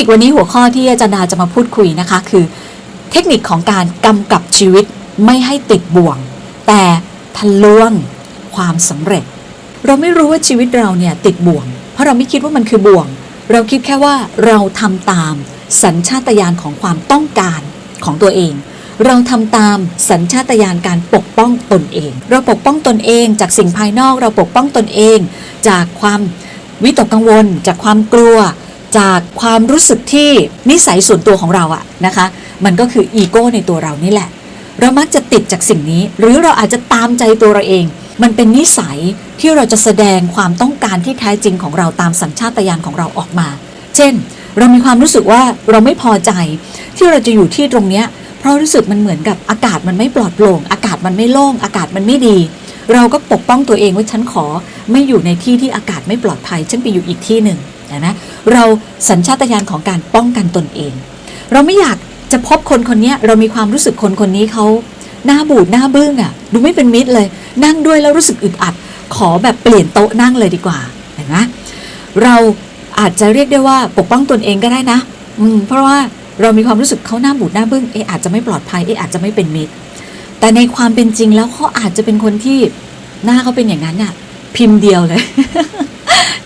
ปิกวันนี้หัวข้อที่อาจารย์ดาจะมาพูดคุยนะคะ คือ เทคนิคของการกำกับชีวิตไม่ให้ติดบ่วง แต่ทะลวงความสำเร็จ เราไม่รู้ว่าชีวิตเราเนี่ยติดบ่วง เพราะเราไม่คิดว่ามันคือบ่วง เราคิดแค่ว่าเราทำตามสัญชาตญาณของความต้องการของตัวเอง เราทำตามสัญชาตญาณการปกป้องตนเอง เราปกป้องตนเองจากสิ่งภายนอก เราปกป้องตนเอง จากความวิตกกังวล จากความกลัว จากความรู้สึกที่นิสัยส่วนตัวของเราอะนะคะ มันก็คืออีโก้ในตัวเรานี่แหละ เรามักจะติดจากสิ่งนี้ หรือเราอาจจะตามใจตัวเราเอง มันเป็นนิสัยที่เราจะแสดงความต้องการที่แท้จริงของเราตามสัญชาตญาณของเราออกมา เช่น เรามีความรู้สึกว่าเราไม่พอใจ ที่เราจะอยู่ที่ตรงเนี้ยเพราะรู้สึกมันเหมือนกับอากาศมันไม่ปลอดโปร่งอากาศมันไม่โล่งอากาศมันไม่ดี เราก็ปกป้องตัวเองว่าฉันขอ ไม่อยู่ในที่ที่อากาศไม่ปลอดภัยฉันไปอยู่อีกที่หนึ่ง นไหมเราสัญชาตญาณของการป้องกันตนเอง เราไม่อยากจะพบคนคนนี้เรามีความรู้สึกคนคนนี้เขาหน้าบูดหน้าบึ้งอะ่ะ ดูไม่เป็นมิตรเลย นั่งด้วยแล้วรู้สึกอึดอัด ขอแบบเปลี่ยนโต๊ะนั่งเลยดีกว่าเห็นไหมเราอาจจะเรียกได้ว่าปกป้องตนเองก็ได้นะ อืม เพราะว่าเรามีความรู้สึกเขาหน้าบูดหน้าบึ้งเอะอาจจะไม่ปลอดภัยเอะอาจจะไม่เป็นมิตร แต่ในความเป็นจริงแล้วเขาอาจจะเป็นคนที่หน้าเขาเป็นอย่างนั้นน่ะ พิมพ์เดียวเลย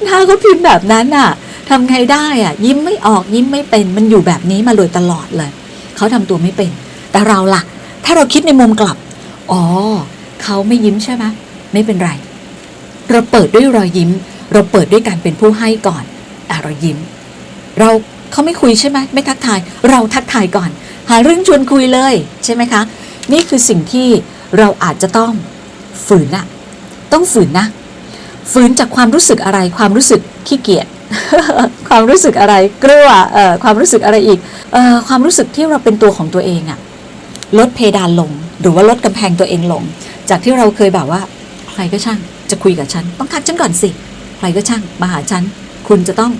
หน้าเขาพิมพ์แบบนั้นน่ะทำไงได้อะ ยิ้มไม่ออกยิ้มไม่เป็น มันอยู่แบบนี้มาโดยตลอดเลย เขาทำตัวไม่เป็น แต่เราล่ะ ถ้าเราคิดในมุมกลับ อ๋อ เขาไม่ยิ้มใช่ไหมไม่เป็นไร เราเปิดด้วยรอยยิ้ม เราเปิดด้วยการเป็นผู้ให้ก่อนอะเรายิ้ม เราเขาไม่คุยใช่ไหมไม่ทักทาย เราทักทายก่อน หาเรื่องชวนคุยเลยใช่ไหมคะ นี่คือสิ่งที่เราอาจจะต้องฝืนอะต้องฝืนนะ ฝืนจากความรู้สึกอะไร ความรู้สึกขี้เกียจความรู้สึกอะไรกลัวเอ่อความรู้สึกอะไรอีกเอ่อความรู้สึกที่เราเป็นตัวของตัวเองอะลดเพดานลง หรือว่าลดกำแพงตัวเองลง จากที่เราเคยแบบว่า ใครก็ช่าง จะคุยกับฉัน ต้องทักฉันก่อนสิ ใครก็ช่าง มาหาฉัน คุณจะต้อง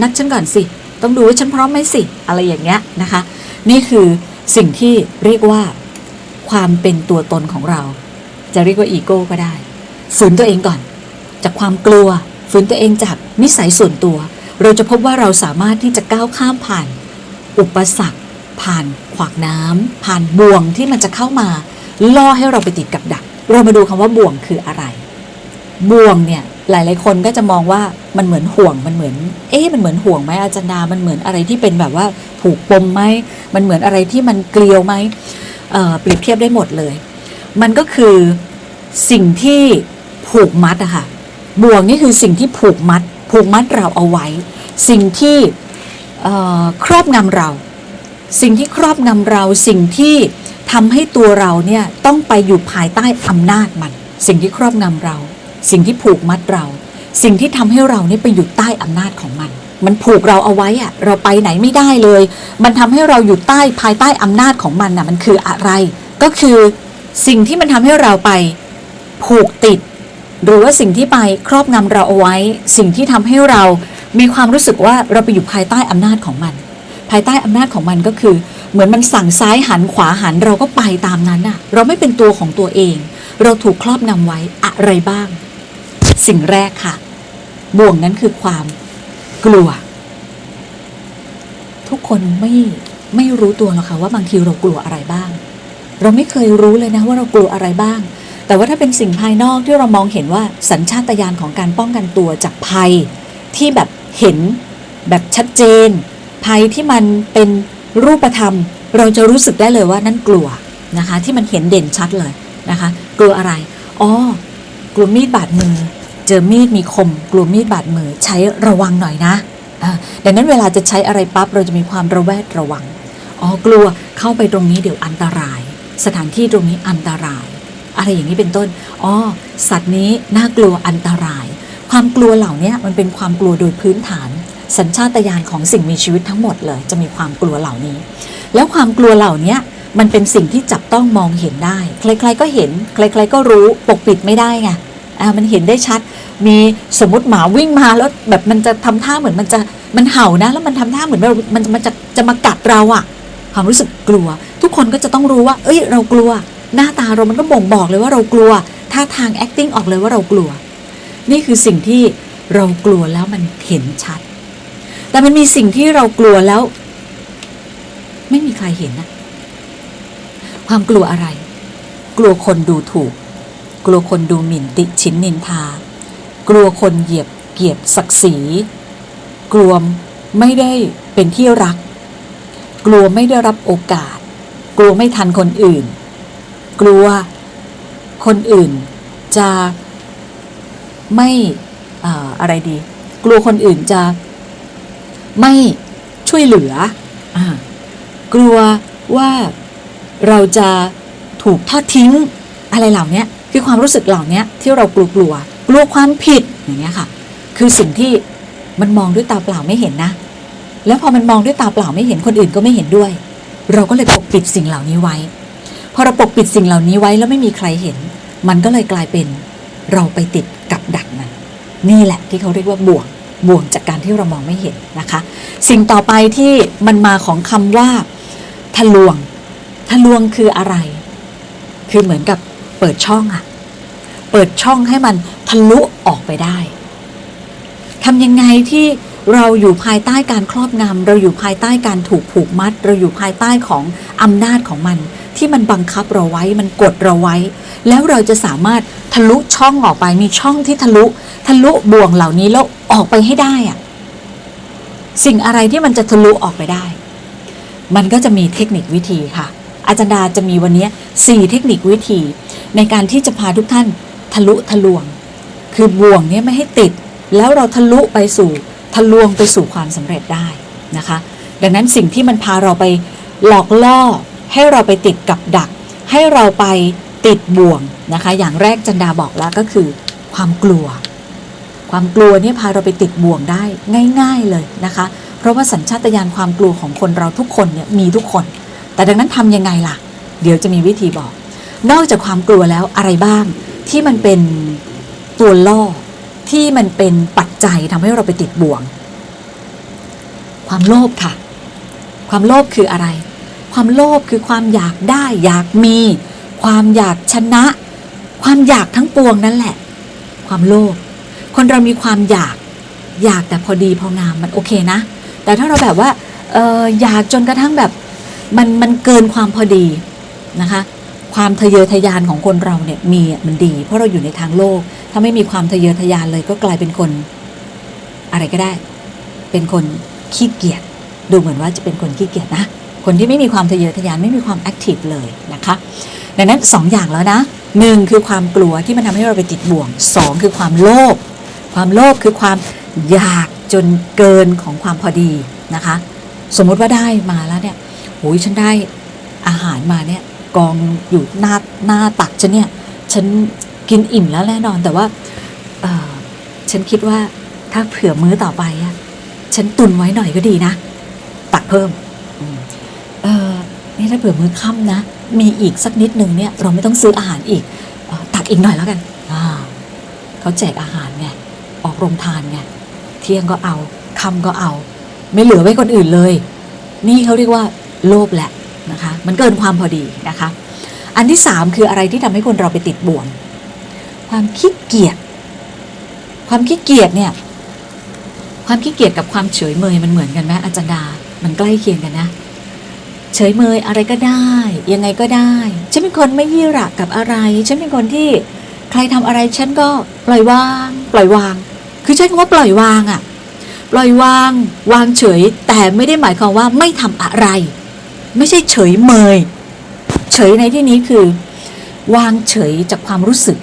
นัดฉันก่อนสิ ต้องดูว่าฉันพร้อมไหมสิ อะไรอย่างเงี้ยนะคะ นี่คือสิ่งที่เรียกว่า ความเป็นตัวตนของเรา จะเรียกว่าอีโก้ก็ได้ฝืนตัวเองก่อน จากความกลัว ฝืนตัวเองจากนิสัยส่วนตัว เราจะพบว่าเราสามารถที่จะก้าวข้ามผ่าน อุปสรรค ผ่านขวากน้ำผ่านบ่วงที่มันจะเข้ามา ล่อให้เราไปติดกับดัก เรามาดูคำว่าบ่วงคืออะไร บ่วงเนี่ยหลาย ๆ คนก็จะมองว่ามันเหมือนห่วงมันเหมือน เอ๊ะมันเหมือนห่วงไหมอาจารย์ดามันเหมือนอะไรที่เป็นแบบว่าผูกปมไหมมันเหมือนอะไรที่มันเกลียวไหมเอ่อเปรียบเทียบได้หมดเลย มันก็คือสิ่งที่ผูกมัดอะค่ะ บ่วงนี่คือสิ่งที่ผูกมัด ผูกมัดเราเอาไว้ สิ่งที่ครอบงำเรา สิ่งที่ครอบงำเรา สิ่งที่ทำให้ตัวเราเนี่ยต้องไปอยู่ภายใต้อำนาจมัน สิ่งที่ครอบงำเรา สิ่งที่ผูกมัดเรา สิ่งที่ทำให้เราเนี่ยไปอยู่ใต้อำนาจของมัน มันผูกเราเอาไว้อะเราไปไหนไม่ได้เลย มันทำให้เราอยู่ใต้ภายใต้อำนาจของมันน่ะมันคืออะไร ก็คือสิ่งที่มันทำให้เราไปผูกติด หรือว่าสิ่งที่ไปครอบงำเราเอาไว้ สิ่งที่ทำให้เรามีความรู้สึกว่าเราไปอยู่ภายใต้อำนาจของมัน ภายใต้อำนาจของมันก็คือ เหมือนมันสั่งซ้ายหันขวาหันเราก็ไปตามนั้นน่ะ เราไม่เป็นตัวของตัวเอง เราถูกครอบงำไว้อะไรบ้าง สิ่งแรกค่ะ บ่วงนั้นคือความกลัว ทุกคนไม่ไม่รู้ตัวหรอกค่ะว่าบางทีเรากลัวอะไรบ้าง เราไม่เคยรู้เลยนะว่าเรากลัวอะไรบ้าง แต่ว่าถ้าเป็นสิ่งภายนอกที่เรามองเห็นว่าสัญชาตญาณของการป้องกันตัวจากภัย ที่แบบเห็นแบบชัดเจน ภัยที่มันเป็นรูปธรรม เราจะรู้สึกได้เลยว่านั่นกลัวนะคะที่มันเห็นเด่นชัดเลยนะคะกลัวอะไรอ๋อกลัวมีดบาดมือ เจอมีดมีคม กลัวมีดบาดมือใช้ระวังหน่อยนะอ่าดังนั้นเวลาจะใช้อะไรปั๊บเราจะมีความระแวดระวังอ๋อกลัวเข้าไปตรงนี้เดี๋ยวอันตราย สถานที่ตรงนี้อันตราย อะไรอย่างนี้เป็นต้นอ๋อสัตว์นี้น่ากลัวอันตราย ความกลัวเหล่านี้มันเป็นความกลัวโดยพื้นฐาน สัญชาตญาณของสิ่งมีชีวิตทั้งหมดเลย จะมีความกลัวเหล่านี้ แล้วความกลัวเหล่านี้มันเป็นสิ่งที่จับต้องมองเห็นได้ ใครๆก็เห็น ใครๆก็รู้ปกปิดไม่ได้ไงอ่ามันเห็นได้ชัด มีสมมติหมาวิ่งมาแล้วแบบมันจะทำท่าเหมือนมันจะมันเห่านะ แล้วมันทำท่าเหมือนมันมันจะจะมากัดเราอะความรู้สึกกลัว ทุกคนก็จะต้องรู้ว่า เอ้ย เรากลัว หน้าตาเรามันก็บ่งบอกเลยว่าเรากลัวท่าทาง acting ออกเลยว่าเรากลัว นี่คือสิ่งที่เรากลัวแล้วมันเห็นชัด แต่มันมีสิ่งที่เรากลัวแล้ว ไม่มีใครเห็นนะความกลัวอะไร กลัวคนดูถูก กลัวคนดูหมิ่นติชินนินทา กลัวคนเหยียบเกียรติศักดิ์ศรี กลัวไม่ได้เป็นที่รัก กลัวไม่ได้รับโอกาส กลัวไม่ทันคนอื่น กลัวคนอื่นจะไม่อ่าอะไรดี กลัวคนอื่นจะไม่ช่วยเหลืออากลัวว่าเราจะถูกทอดทิ้งอะไรเหล่านี้คือความรู้สึกเหล่านี้ที่เรากลัวกลัวกลัวความผิดอย่างเงี้ยค่ะ คือสิ่งที่มันมองด้วยตาเปล่าไม่เห็นนะ แล้วพอมันมองด้วยตาเปล่าไม่เห็นคนอื่นก็ไม่เห็นด้วย เราก็เลยปกปิดสิ่งเหล่านี้ไว้ พอเราปกปิดสิ่งเหล่านี้ไว้แล้วไม่มีใครเห็น มันก็เลยกลายเป็นเราไปติดกับดักมันนี่แหละที่เขาเรียกว่าบ่วงบ่วงจากการที่เรามองไม่เห็นนะคะ สิ่งต่อไปที่มันมาของคำว่าทะลวง ทะลวงคืออะไร คือเหมือนกับเปิดช่องอะเปิดช่องให้มันทะลุออกไปได้ทำยังไงที่เราอยู่ภายใต้การครอบงำเราอยู่ภายใต้การถูกผูกมัด เราอยู่ภายใต้ของอำนาจของมัน ที่มันบังคับเราไว้ มันกดเราไว้ แล้วเราจะสามารถทะลุช่องออกไปมีช่องที่ทะลุ ทะลุบ่วงเหล่านี้แล้วออกไปให้ได้อะสิ่งอะไรที่มันจะทะลุออกไปได้ มันก็จะมีเทคนิควิธีค่ะ อาจารย์ดาจะมีวันนี้สี่เทคนิควิธี ในการที่จะพาทุกท่านทะลุทะลวง คือบ่วงเนี้ไม่ให้ติด แล้วเราทะลุไปสู่ทะลวงไปสู่ความสำเร็จได้นะคะ ดังนั้นสิ่งที่มันพาเราไปหลอกล่อ ให้เราไปติดกับดัก ให้เราไปติดบ่วงนะคะ อย่างแรกจันดาบอกแล้วก็คือ ความกลัว ความกลัวเนี่ยพาเราไปติดบ่วงได้ง่าย ๆเลยนะคะ เพราะว่าสัญชาตญาณความกลัวของคนเราทุกคนเนี่ยมีทุกคน แต่ดังนั้นทำยังไงล่ะ เดี๋ยวจะมีวิธีบอก นอกจากความกลัวแล้วอะไรบ้าง ที่มันเป็นตัวล่อที่มันเป็นปัจจัยทำให้เราไปติดบ่วง ความโลภค่ะ ความโลภคืออะไร ความโลภคือความอยากได้อยากมี ความอยากชนะ ความอยากทั้งปวงนั่นแหละ ความโลภคนเรามีความอยากอยากแต่พอดีพองามมันโอเคนะ แต่ถ้าเราแบบว่าอออยากจนกระทั่งแบบมันมันเกินความพอดีนะคะ ความทะเยอทะยานของคนเราเนี่ยมีอะมันดี เพราะเราอยู่ในทางโลก ถ้าไม่มีความทะเยอทะยานเลยก็กลายเป็นคน อะไรก็ได้ เป็นคนขี้เกียจดูเหมือนว่าจะเป็นคนขี้เกียจนะ คนที่ไม่มีความทะเยอทะยานไม่มีความแอคทีฟเลยนะคะ ดังนั้นสองอย่างแล้วนะหนึ่งคือความกลัวที่มันทำให้เราไปติดบ่วงสองคือความโลภความโลภคือความอยากจนเกินของความพอดีนะคะ สมมุติว่าได้มาแล้วเนี่ยโอ้ยฉันได้อาหารมาเนี่ยกองอยู่หน้าหน้าตักฉันเนี่ยฉันกินอิ่มแล้วแน่นอนแต่ว่าฉันคิดว่าถ้าเผื่อมื้อต่อไปอะฉันตุนไว้หน่อยก็ดีนะ ตักเพิ่ม นี่ถ้าเผื่อมื้อค่ำนะ มีอีกสักนิดหนึ่งเนี่ยเราไม่ต้องซื้ออาหารอีกตักอีกหน่อยแล้วกันเขาแจกอาหารไงออกโรงทานไงเที่ยงก็เอาค่ำก็เอา ไม่เหลือไว้คนอื่นเลย นี่เขาเรียกว่าโลภแหละนะคะ มันเกินความพอดีนะคะ อันที่สามคืออะไรที่ทำให้คนเราไปติดบ่วง ความขี้เกียจความขี้เกียจเนี่ยความขี้เกียจกับความเฉยเมยมันเหมือนกันไหมอาจารย์ดา มันใกล้เคียงกันนะ เฉยเมยอะไรก็ได้ ยังไงก็ได้ฉันเป็นคนไม่ยี่ระกับอะไร ฉันเป็นคนที่ใครทำอะไรฉันก็ปล่อยวาง ปล่อยวาง คือใช้คำว่าปล่อยวางอะปล่อยวาง วางเฉย แต่ไม่ได้หมายความว่าไม่ทำอะไร ไม่ใช่เฉยเมย เฉยในที่นี้คือ วางเฉยจากความรู้สึก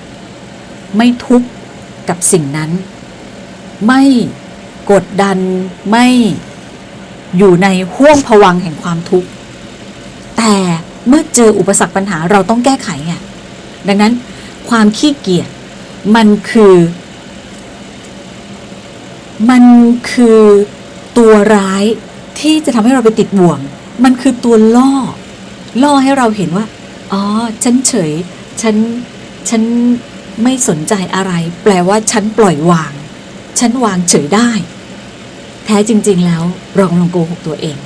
ไม่ทุกข์กับสิ่งนั้น ไม่กดดันไม่อยู่ในห่วงผวังแห่งความทุกข์ แต่เมื่อเจออุปสรรคปัญหาเราต้องแก้ไขไงดังนั้นความขี้เกียจมันคือ มันคือตัวร้ายที่จะทำให้เราไปติดบ่วง มันคือตัวล่อ ล่อให้เราเห็นว่า อ๋อ ฉันเฉย ฉัน ฉันไม่สนใจอะไร แปลว่าฉันปล่อยวาง ฉันวางเฉยได้ แท้จริง ๆ แล้วเรากำลังโกหกตัวเอง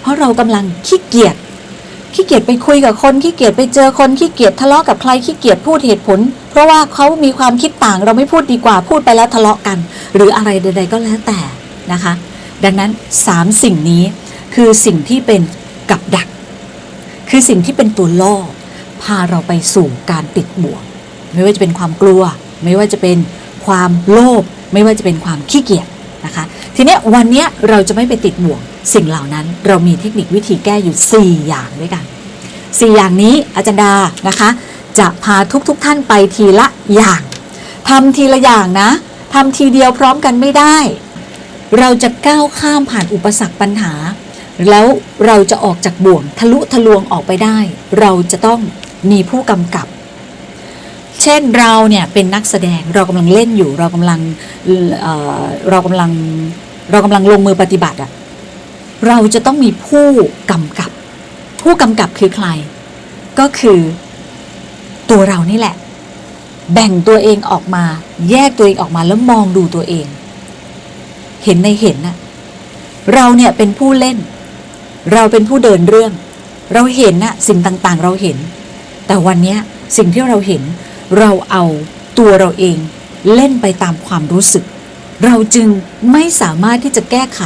เพราะเรากำลังขี้เกียจ ขี้เกียจไปคุยกับคนขี้เกียจไปเจอคนขี้เกียจทะเลาะกับใครขี้เกียจพูดเหตุผล เพราะว่าเขามีความคิดต่างเราไม่พูดดีกว่าพูดไปแล้วทะเลาะกัน หรืออะไรใด ๆ ก็แล้วแต่นะคะ ดังนั้นสามสิ่งนี้คือสิ่งที่เป็นกับดัก คือสิ่งที่เป็นตัวล่อพาเราไปสู่การติดบ่วง ไม่ว่าจะเป็นความกลัว ไม่ว่าจะเป็นความโลภไม่ว่าจะเป็นความขี้เกียจนะคะ ทีนี้วันนี้เราจะไม่ไปติดบ่วง สิ่งเหล่านั้นเรามีเทคนิควิธีแก้อยู่ 4 อย่างด้วยกัน 4 อย่างนี้อาจารย์ดานะคะ จะพาทุกๆทท่านไปทีละอย่างทำทีละอย่างนะทำทีเดียวพร้อมกันไม่ได้ เราจะก้าวข้ามผ่านอุปสรรคปัญหา แล้วเราจะออกจากบ่วงทะลุทะลวงออกไปได้ เราจะต้องมีผู้กำกับ เช่นเราเนี่ยเป็นนักแสดงเรากำลังเล่นอยู่ เรากำลังเเรากำลังเรากำลังลงมือปฏิบัติอะ เราจะต้องมีผู้กำกับ ผู้กำกับคือใคร ก็คือตัวเรานี่แหละ แบ่งตัวเองออกมา แยกตัวเองออกมาแล้วมองดูตัวเอง เห็นในเห็นน่ะเราเนี่ยเป็นผู้เล่น เราเป็นผู้เดินเรื่อง เราเห็นน่ะสิ่งต่างๆ เราเห็น แต่วันนี้สิ่งที่เราเห็น เราเอาตัวเราเองเล่นไปตามความรู้สึก เราจึงไม่สามารถที่จะแก้ไข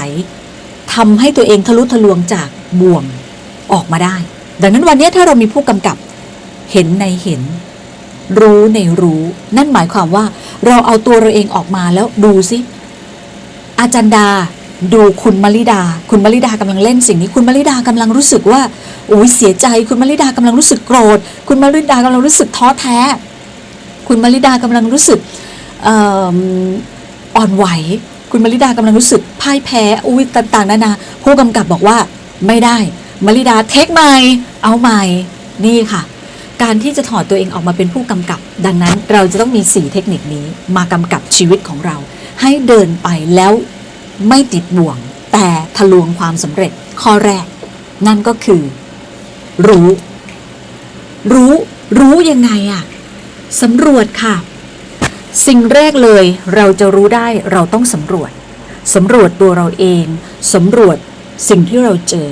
ทำให้ตัวเองทะลุทะลวงจากบ่วงออกมาได้ ดังนั้นวันนี้ถ้าเรามีผู้กำกับเห็นในเห็น รู้ในรู้ นั่นหมายความว่าเราเอาตัวเราเองออกมาแล้วดูสิอาจารย์ดาดูคุณมลิดา คุณมลิดากำลังเล่นสิ่งนี้ คุณมลิดากำลังรู้สึกว่าโอ้ยเสียใจ คุณมลิดากำลังรู้สึกโกรธ คุณมลิดากำลังรู้สึกท้อแท้ คุณมลิดากำลังรู้สึกอ่อนไหว คุณมลิดากำลังรู้สึกพ่ายแพ้อุ้ยต่างๆนานาผู้กำกับบอกว่าไม่ได้มลิดาเทคใหม่เอาใหม่นี่ค่ะ การที่จะถอดตัวเองออกมาเป็นผู้กำกับ ดังนั้นเราจะต้องมี 4 เทคนิคนี้ มากำกับชีวิตของเรา ให้เดินไปแล้วไม่ติดบ่วง แต่ทะลวงความสำเร็จข้อแรก นั่นก็คือ รู้ รู้ รู้ยังไงอะสำรวจค่ะ สิ่งแรกเลยเราจะรู้ได้เราต้องสำรวจสำรวจตัวเราเองสำรวจสิ่งที่เราเจอ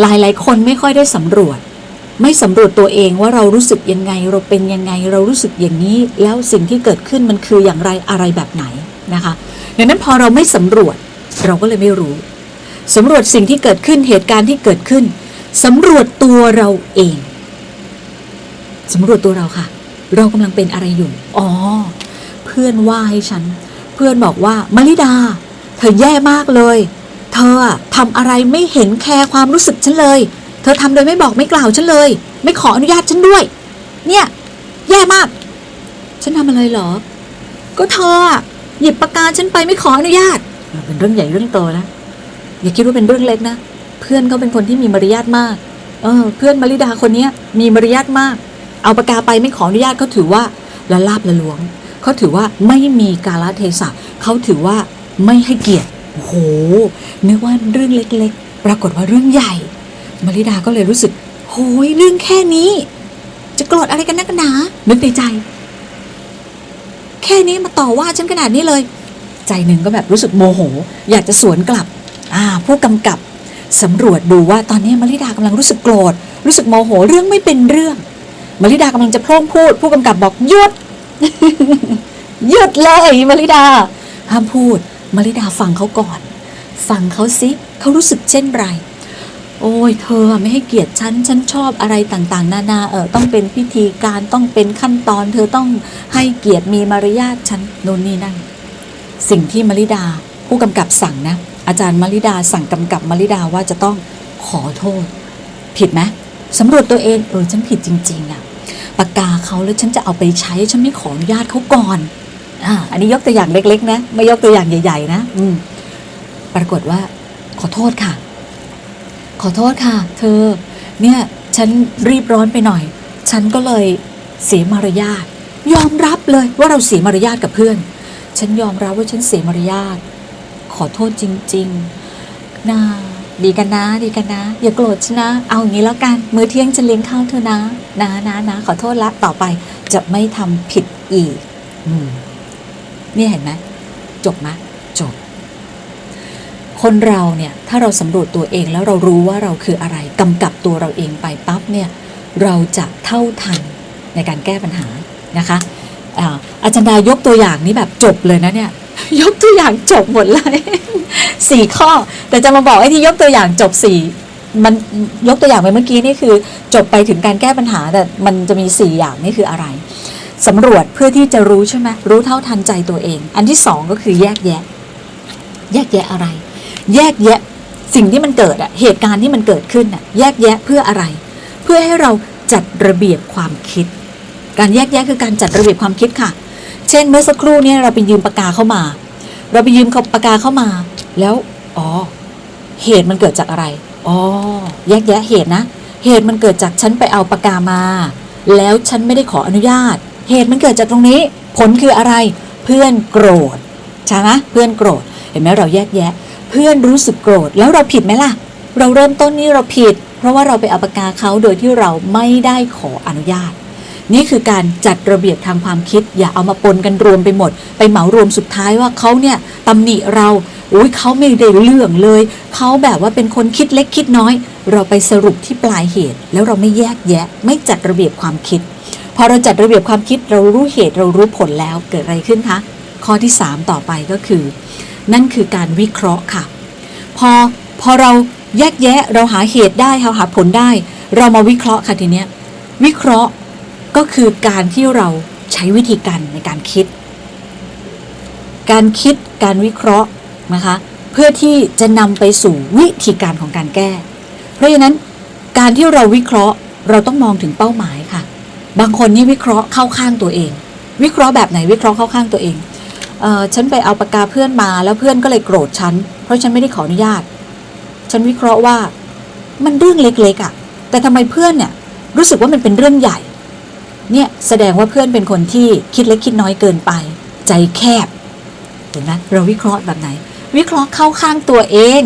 หลายๆคนไม่ค่อยได้สำรวจ ไม่สำรวจตัวเองว่าเรารู้สึกยังไง เราเป็นยังไง เรารู้สึกอย่างนี้ แล้วสิ่งที่เกิดขึ้นมันคืออย่างไรอะไรแบบไหนนะคะดังนั้นพอเราไม่สำรวจเราก็เลยไม่รู้สำรวจสิ่งที่เกิดขึ้นเหตุการณ์ที่เกิดขึ้นสำรวจตัวเราเองสำรวจตัวเราค่ะ เรากำลังเป็นอะไรอยู่ อ๋อ เพื่อนว่าให้ฉัน เพื่อนบอกว่ามลิดา เธอแย่มากเลย เธออะทำอะไรไม่เห็นแคร์ความรู้สึกฉันเลย เธอทำโดยไม่บอกไม่กล่าวฉันเลย ไม่ขออนุญาตฉันด้วย เนี่ย แย่มาก ฉันทำอะไรเหรอ ก็เธออะหยิบปากกาฉันไปไม่ขออนุญาต เป็นเรื่องใหญ่เรื่องโตนะอย่าคิดว่าเป็นเรื่องเล็กนะเพื่อนเขาเป็นคนที่มีมารยาทมาก เออ เพื่อนมาริดาคนเนี้ยมีมารยาทมาก เอาปากกาไปไม่ขออนุญาตเขาถือว่าละลาบละล้วง เขาถือว่าไม่มีกาลเทศะเขาถือว่าไม่ให้เกียรติโอ้โหนึกว่าเรื่องเล็กๆ ปรากฏว่าเรื่องใหญ่ มาริดาก็เลยรู้สึกโหยเรื่องแค่นี้ จะโกรธอะไรกันนักหนานึกในใจ แค่นี้มาต่อว่าฉันขนาดนี้เลย ใจหนึ่งก็แบบรู้สึกโมโห อยากจะสวนกลับ อ่า ผู้กำกับสำรวจดูว่าตอนนี้มาริดากำลังรู้สึกโกรธ รู้สึกโมโหเรื่องไม่เป็นเรื่องมาริดากำลังจะพร่งพูด ผู้กำกับบอกหยุด หยุดเลยมาริดา ห้ามพูดมาริดาฟังเขาก่อน ฟังเขาสิเขารู้สึกเช่นไร โอ้ยเธอไม่ให้เกียรติฉัน ฉันชอบอะไรต่างๆ นานาเออต้องเป็นพิธีการต้องเป็นขั้นตอน เธอต้องให้เกียรติมีมารยาทฉันโน่นนี่นั่นสิ่งที่มาริดาผู้กำกับสั่งนะ อาจารย์มาริดาสั่งกำกับมาริดาว่าจะต้องขอโทษ ผิดไหมสำรวจตัวเองเออฉันผิดจริง ๆอะ ปากกาเขาแล้วฉันจะเอาไปใช้ฉันไม่ขออนุญาตเขาก่อนอ่าอันนี้ยกตัวอย่างเล็ก ๆ นะ ไม่ยกตัวอย่างใหญ่ ๆ นะ อืมปรากฏว่า ขอโทษค่ะ ขอโทษค่ะ เธอ เนี่ย ฉันรีบร้อนไปหน่อย ฉันก็เลยเสียมารยาทยอมรับเลยว่าเราเสียมารยาทกับเพื่อน ฉันยอมรับว่าฉันเสียมารยาทขอโทษจริง ๆนะ ดีกันนะ ดีกันนะ อย่าโกรธฉันนะ เอางี้แล้วกัน มื้อเที่ยงจะเลี้ยงข้าวเธอนะ นะนะนะขอโทษละต่อไปจะไม่ทำผิดอีก อืมนี่เห็นไหมจบไหมจบ คนเราเนี่ย ถ้าเราสำรวจตัวเองแล้วเรารู้ว่าเราคืออะไรกำกับตัวเราเองไปปั๊บเนี่ย เราจะเท่าทันในการแก้ปัญหานะคะอาอาจารย์ดายกตัวอย่างนี้แบบจบเลยนะเนี่ย ยกตัวอย่างจบหมดเลย สี่ข้อ แต่จะมาบอกไอ้ที่ยกตัวอย่างจบสี่มันยกตัวอย่างไปเมื่อกี้นี่คือจบไปถึงการแก้ปัญหาแต่มันจะมีสี่อย่างนี่คืออะไรสำรวจเพื่อที่จะรู้ใช่ไหมรู้เท่าทันใจตัวเอง อันที่สองก็คือแยกแยะ แยกแยะอะไร แยกแยะสิ่งที่มันเกิดอะเหตุการณ์ที่มันเกิดขึ้นอะแยกแยะเพื่ออะไร เพื่อให้เราจัดระเบียบความคิด การแยกแยะคือการจัดระเบียบความคิดค่ะ เช่นเมื่อสักครู่นี้เราไปยืมปากกาเข้ามา เราไปยืมปากกาเข้ามา แล้วอ๋อ เหตุมันเกิดจากอะไร อ๋อ แยกแยะเหตุนะ เหตุมันเกิดจากฉันไปเอาปากกามา แล้วฉันไม่ได้ขออนุญาต เหตุมันเกิดจากตรงนี้ ผลคืออะไร เพื่อนโกรธใช่ไหมเพื่อนโกรธ เห็นไหมเราแยกแยะ เพื่อนรู้สึกโกรธ แล้วเราผิดไหมล่ะ เราเริ่มต้นนี้เราผิด เพราะว่าเราไปเอาปากกาเขาโดยที่เราไม่ได้ขออนุญาต นี่คือการจัดระเบียบทางความคิด อย่าเอามาปนกันรวมไปหมด ไปเหมารวมสุดท้ายว่าเขาเนี่ยตำหนิเราอุ้ยเขาไม่ได้เรื่องเลย เขาแบบว่าเป็นคนคิดเล็กคิดน้อย เราไปสรุปที่ปลายเหตุ แล้วเราไม่แยกแยะ ไม่จัดระเบียบความคิด พอเราจัดระเบียบความคิดเรารู้เหตุเรารู้ผลแล้วเกิดอะไรขึ้นคะข้อที่ 3 ต่อไปก็คือ นั่นคือการวิเคราะห์ค่ะ พอพอเราแยกแยะเราหาเหตุได้เราหาผลได้ เรามาวิเคราะห์ค่ะทีเนี้ยวิเคราะห์ ก็คือการที่เราใช้วิธีการในการคิด การคิดการวิเคราะห์นะคะเพื่อที่จะนำไปสู่วิธีการของการแก้ เพราะฉะนั้นการที่เราวิเคราะห์เราต้องมองถึงเป้าหมายค่ะ บางคนนี่วิเคราะห์เข้าข้างตัวเอง วิเคราะห์แบบไหนวิเคราะห์เข้าข้างตัวเองเออฉันไปเอาปากกาเพื่อนมาแล้วเพื่อนก็เลยโกรธฉันเพราะฉันไม่ได้ขออนุญาต ฉันวิเคราะห์ว่ามันเรื่องเล็กๆอะ่ะ แต่ทำไมเพื่อนเนี่ยรู้สึกว่ามันเป็นเรื่องใหญ่ เนี่ยแสดงว่าเพื่อนเป็นคนที่คิดเล็กคิดน้อยเกินไป ใจแคบ เห็นไหมเราวิเคราะห์แบบไหน วิเคราะห์เข้าข้างตัวเอง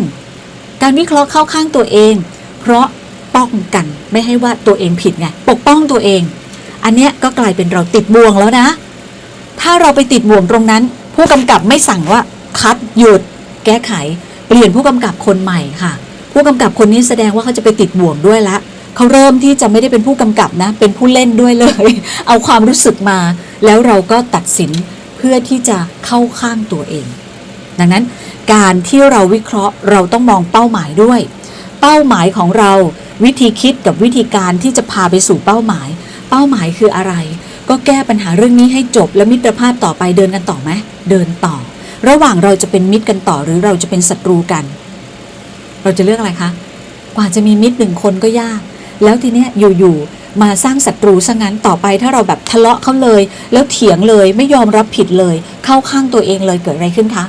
การวิเคราะห์เข้าข้างตัวเอง เพราะป้องกันไม่ให้ว่าตัวเองผิดไงปกป้องตัวเอง อันเนี้ยก็กลายเป็นเราติดบ่วงแล้วนะ ถ้าเราไปติดบ่วงตรงนั้น ผู้กำกับไม่สั่งว่าคัดหยุด แก้ไข เปลี่ยนผู้กำกับคนใหม่ค่ะ ผู้กำกับคนนี้แสดงว่าเขาจะไปติดบ่วงด้วยละ เขาเริ่มที่จะไม่ได้เป็นผู้กำกับนะ เป็นผู้เล่นด้วยเลย เอาความรู้สึกมา แล้วเราก็ตัดสินเพื่อที่จะเข้าข้างตัวเอง ดังนั้นการที่เราวิเคราะห์เราต้องมองเป้าหมายด้วย เป้าหมายของเราวิธีคิดกับวิธีการที่จะพาไปสู่เป้าหมาย เป้าหมายคืออะไร ก็แก้ปัญหาเรื่องนี้ให้จบ แล้วมิตรภาพต่อไปเดินกันต่อไหมเดินต่อ ระหว่างเราจะเป็นมิตรกันต่อหรือเราจะเป็นศัตรูกัน เราจะเลือกอะไรคะ กว่าจะมีมิตรหนึ่งคนก็ยาก แล้วทีเนี้ยอยู่ๆมาสร้างศัตรูซะงั้นต่อไปถ้าเราแบบทะเลาะเขาเลย แล้วเถียงเลยไม่ยอมรับผิดเลย เข้าข้างตัวเองเลยเกิดอะไรขึ้นคะ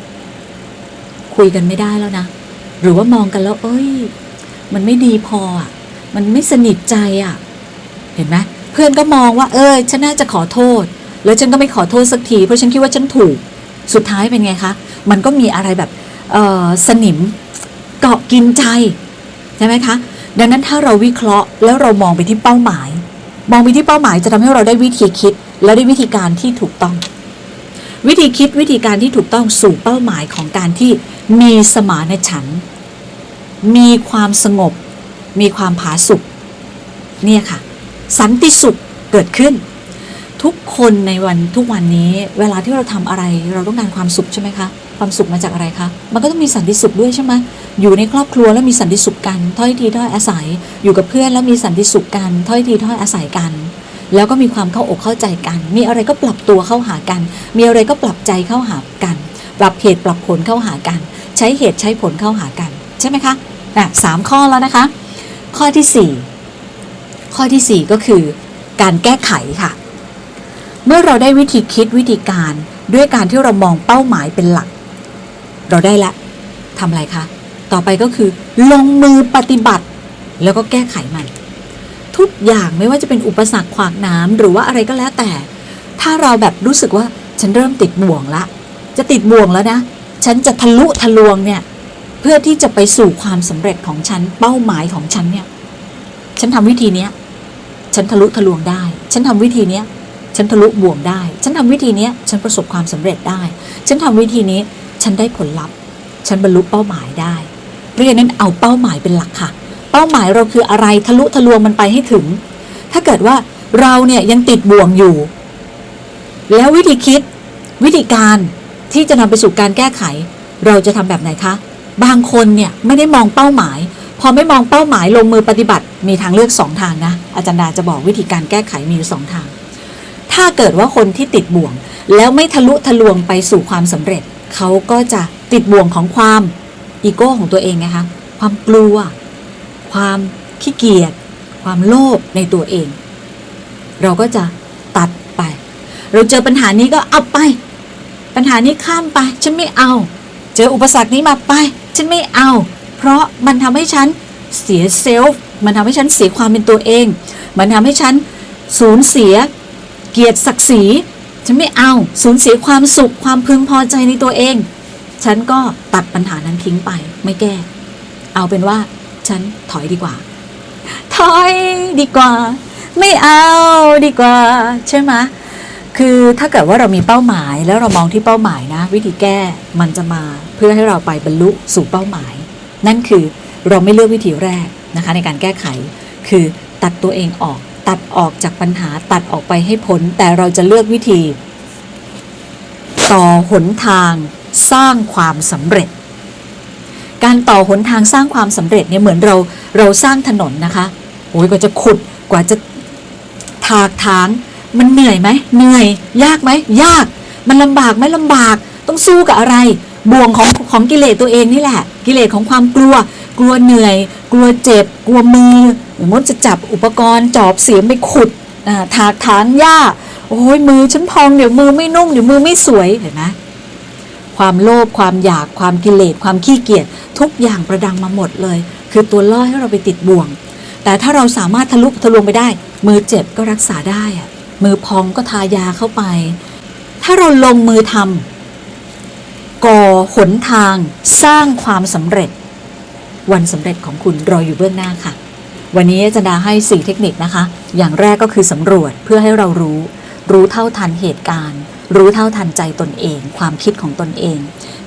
คุยกันไม่ได้แล้วนะ หรือว่ามองกันแล้ว เอ้ย มันไม่ดีพออะ มันไม่สนิทใจอะ เห็นไหมเพื่อนก็มองว่า เออฉันน่าจะขอโทษ แล้วฉันก็ไม่ขอโทษสักทีเพราะฉันคิดว่าฉันถูก สุดท้ายเป็นไงคะมันก็มีอะไรแบบเออสนิมเกาะกินใจใช่ไหมคะ ดังนั้นถ้าเราวิเคราะห์แล้วเรามองไปที่เป้าหมาย มองไปที่เป้าหมายจะทำให้เราได้วิธีคิด และได้วิธีการที่ถูกต้อง วิธีคิดวิธีการที่ถูกต้องสู่เป้าหมายของการที่มีสมานฉันท์มีความสงบ มีความผาสุกเนี่ยค่ะ สันติสุขเกิดขึ้น ทุกคนในวันทุกวันนี้ เวลาที่เราทำอะไร เราต้องการความสุขใช่ไหมคะ ความสุขมาจากอะไรคะ มันก็ต้องมีสันติสุขด้วยใช่ไหม อยู่ในครอบครัวแล้วมีสันติสุขกัน ถ้อยทีถ้อยอาศัย อยู่กับเพื่อนแล้วมีสันติสุขกัน ถ้อยทีถ้อยอาศัยกัน แล้วก็มีความเข้าอกเข้าใจกัน มีอะไรก็ปรับตัวเข้าหากัน มีอะไรก็ปรับใจเข้าหากัน ปรับเหตุปรับผลเข้าหากัน ใช้เหตุใช้ผลเข้าหากัน ใช่ไหมคะอะสามข้อแล้วนะคะ ข้อที่สี่ข้อที่สี่ก็คือ การแก้ไขค่ะ เมื่อเราได้วิธีคิดวิธีการด้วยการที่เรามองเป้าหมายเป็นหลัก เราได้ละทำอะไรคะ ต่อไปก็คือ ลงมือปฏิบัติ แล้วก็แก้ไขมัน ทุกอย่างไม่ว่าจะเป็นอุปสรรคขวากน้ำหรือว่าอะไรก็แล้วแต่ ถ้าเราแบบรู้สึกว่าฉันเริ่มติดบ่วงละ จะติดบ่วงแล้วนะ ฉันจะทะลุทะลวงเนี่ยเพื่อที่จะไปสู่ความสำเร็จของฉันเป้าหมายของฉันเนี่ย ฉันทำวิธีเนี้ยฉันทะลุทะลวงได้ ฉันทำวิธีเนี้ยฉันทะลุบ่วงได้ ฉันทำวิธีเนี้ยฉันประสบความสำเร็จได้ ฉันทำวิธีนี้ ฉันได้ผลลัพธ์ ฉันบรรลุเป้าหมายได้ ราะฉะนั้นเอาเป้าหมายเป็นหลักค่ะ เป้าหมายเราคืออะไรทะลุทะลวงมันไปให้ถึง ถ้าเกิดว่าเราเนี่ยยังติดบ่วงอยู่ แล้ววิธีคิดวิธีการที่จะนำไปสู่การแก้ไข เราจะทำแบบไหนคะ บางคนเนี่ยไม่ได้มองเป้าหมาย พอไม่มองเป้าหมายลงมือปฏิบัติ มีทางเลือกสองทางนะ อาจารย์ดาจะบอกวิธีการแก้ไขมีอยู่สองทาง ถ้าเกิดว่าคนที่ติดบ่วง แล้วไม่ทะลุทะลวงไปสู่ความสำเร็จ เขาก็จะติดบ่วงของความ อีโก้ของตัวเองนะคะ ความกลัว ความขี้เกียจ ความโลภในตัวเอง เราก็จะตัดไป เราเจอปัญหานี้ก็เอาไป ปัญหานี้ข้ามไป ฉันไม่เอา เจออุปสรรคนี้มาไป ฉันไม่เอา เพราะมันทำให้ฉันเสียเซลฟ์ มันทำให้ฉันเสียความเป็นตัวเอง มันทำให้ฉันสูญเสีย เกียรติศักดิ์ศรี ฉันไม่เอา สูญเสียความสุข ความพึงพอใจในตัวเอง ฉันก็ตัดปัญหานั้นทิ้งไปไม่แก้ เอาเป็นว่า ฉันถอยดีกว่า ถอยดีกว่า ไม่เอาดีกว่า ใช่ไหมคือถ้าเกิดว่าเรามีเป้าหมายแล้วเรามองที่เป้าหมายนะ วิธีแก้มันจะมาเพื่อให้เราไปบรรลุสู่เป้าหมาย นั่นคือเราไม่เลือกวิธีแรกนะคะ ในการแก้ไข คือตัดตัวเองออก ตัดออกจากปัญหาตัดออกไปให้พ้นแต่เราจะเลือกวิธี ต่อหนทาง สร้างความสำเร็จ การต่อหนทางสร้างความสำเร็จเนี่ยเหมือนเราเราสร้างถนนนะคะโอ้ยกว่าจะขุดกว่าจะถากถางมันเหนื่อยไหมเหนื่อย ยากไหมยาก มันลำบากไหมลำบาก ต้องสู้กับอะไร บ่วงของของกิเลสตัวเองนี่แหละ กิเลสของความกลัว กลัวเหนื่อย กลัวเจ็บ กลัวมือมมติจะจับอุปกรณ์จอบเสียมไปขุดถากถางหญ้า โอ้ยมือฉันพองเดี๋ยวมือไม่นุ่มเดี๋ยวมือไม่สวยเห็นไหม ความโลภความอยากความกิเลสความขี้เกียจทุกอย่างประดังมาหมดเลย คือตัวล่อให้เราไปติดบ่วง แต่ถ้าเราสามารถทะลุทะลวงไปได้ มือเจ็บก็รักษาได้อะมือพองก็ทายาเข้าไป ถ้าเราลงมือทำก่อหนทางสร้างความสำเร็จ วันสำเร็จของคุณรออยู่เบื้องหน้าค่ะ วันนี้อาจารย์ดาให้ 4 เทคนิคนะคะ อย่างแรกก็คือสำรวจเพื่อให้เรารู้ รู้เท่าทันเหตุการณ์ รู้เท่าทันใจตนเอง ความคิดของตนเอง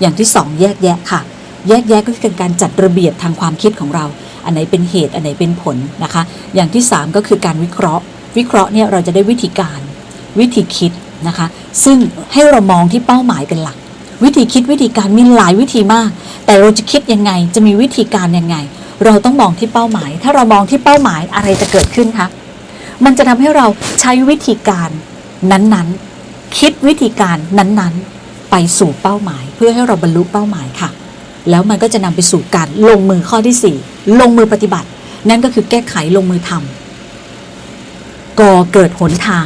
อย่างที่2แยกแยะค่ะ แยกแยะก็คือการจัดระเบียบทางความคิดของเรา อันไหนเป็นเหตุอันไหนเป็นผลนะคะ อย่างที่ 3 ก็คือการวิเคราะห์ วิเคราะห์เนี่ยเราจะได้วิธีการวิธีคิดนะคะ ซึ่งให้เรามองที่เป้าหมายเป็นหลัก วิธีคิดวิธีการมีหลายวิธีมาก แต่เราจะคิดยังไงจะมีวิธีการยังไง เราต้องมองที่เป้าหมาย ถ้าเรามองที่เป้าหมายอะไรจะเกิดขึ้นคะมันจะทำให้เราใช้วิธีการนั้นๆ วิธีการนั้นๆ ไปสู่เป้าหมาย เพื่อให้เราบรรลุเป้าหมายค่ะ แล้วมันก็จะนำไปสู่การลงมือข้อที่สี่ลงมือปฏิบัติ นั่นก็คือแก้ไขลงมือทำก่อเกิดหนทาง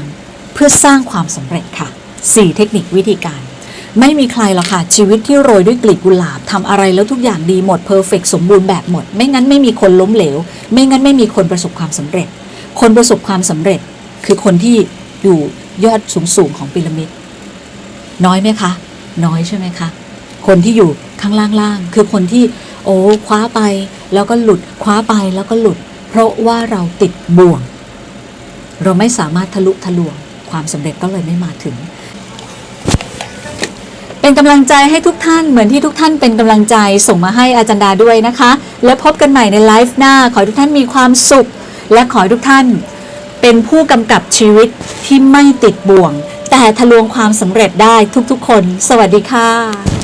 เพื่อสร้างความสำเร็จค่ะ 4 เทคนิควิธีการไม่มีใครหรอกค่ะ ชีวิตที่โรยด้วยกลีบกุหลาบทำอะไรแล้วทุกอย่างดีหมดเพอร์เฟกสมบูรณ์แบบหมด ไม่งั้นไม่มีคนล้มเหลว ไม่งั้นไม่มีคนประสบความสำเร็จ คนประสบความสำเร็จ คือคนที่อยู่ยอดสูงสูงของพีระมิด น้อยไหมคะ น้อยใช่ไหมคะ คนที่อยู่ข้างล่างๆ คือคนที่โอ้คว้าไปแล้วก็หลุดคว้าไปแล้วก็หลุด เพราะว่าเราติดบ่วง เราไม่สามารถทะลุทะลวง ความสำเร็จก็เลยไม่มาถึง เป็นกำลังใจให้ทุกท่านเหมือนที่ทุกท่านเป็นกำลังใจส่งมาให้อาจารย์ดาด้วยนะคะ แล้วพบกันใหม่ในไลฟ์หน้า ขอทุกท่านมีความสุข และขอทุกท่าน เป็นผู้กำกับชีวิตที่ไม่ติดบ่วง แต่ทะลวงความสำเร็จได้ทุกๆคน สวัสดีค่ะ